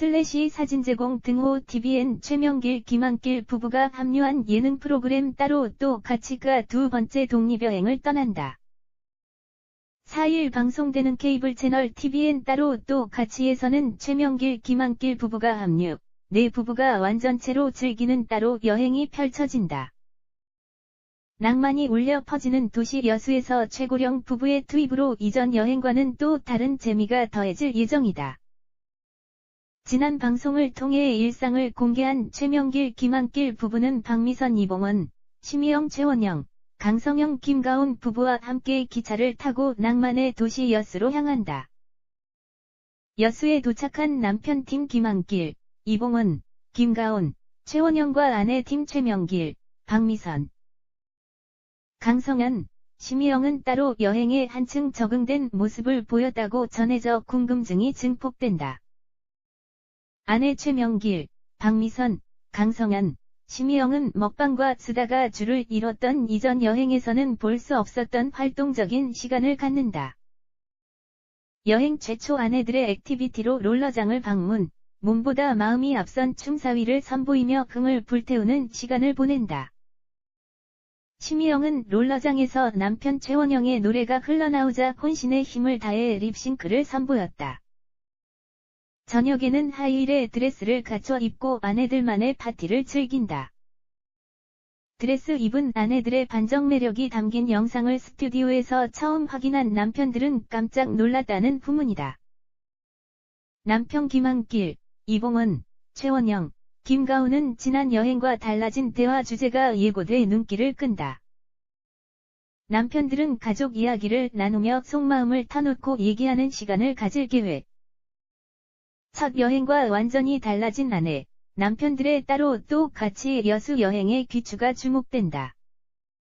슬래시 사진 제공 등호 TVN 최명길 김한길 부부가 합류한 예능 프로그램 따로 또 같이가 두 번째 독립여행을 떠난다. 4일 방송되는 케이블 채널 TVN 따로 또 같이에서는 최명길 김한길 부부가 합류, 네 부부가 완전체로 즐기는 따로 여행이 펼쳐진다. 낭만이 울려 퍼지는 도시 여수에서 최고령 부부의 투입으로 이전 여행과는 또 다른 재미가 더해질 예정이다. 지난 방송을 통해 일상을 공개한 최명길 김한길 부부는 박미선 이봉원, 심희영 최원영, 강성영 김가온 부부와 함께 기차를 타고 낭만의 도시 여수로 향한다. 여수에 도착한 남편 팀 김한길, 이봉원, 김가온, 최원영과 아내 팀 최명길, 박미선, 강성현, 심희영은 따로 여행에 한층 적응된 모습을 보였다고 전해져 궁금증이 증폭된다. 아내 최명길, 박미선, 강성현, 심희영은 먹방과 쓰다가 줄을 잃었던 이전 여행에서는 볼 수 없었던 활동적인 시간을 갖는다. 여행 최초 아내들의 액티비티로 롤러장을 방문, 몸보다 마음이 앞선 춤사위를 선보이며 흥을 불태우는 시간을 보낸다. 심희영은 롤러장에서 남편 최원영의 노래가 흘러나오자 혼신의 힘을 다해 립싱크를 선보였다. 저녁에는 하이힐의 드레스를 갖춰 입고 아내들만의 파티를 즐긴다. 드레스 입은 아내들의 반정 매력이 담긴 영상을 스튜디오에서 처음 확인한 남편들은 깜짝 놀랐다는 후문이다. 남편 김한길, 이봉원, 최원영, 김가훈은 지난 여행과 달라진 대화 주제가 예고돼 눈길을 끈다. 남편들은 가족 이야기를 나누며 속마음을 터놓고 얘기하는 시간을 가질 계획. 첫 여행과 완전히 달라진 아내, 남편들의 따로 또 같이 여수 여행의 귀추가 주목된다.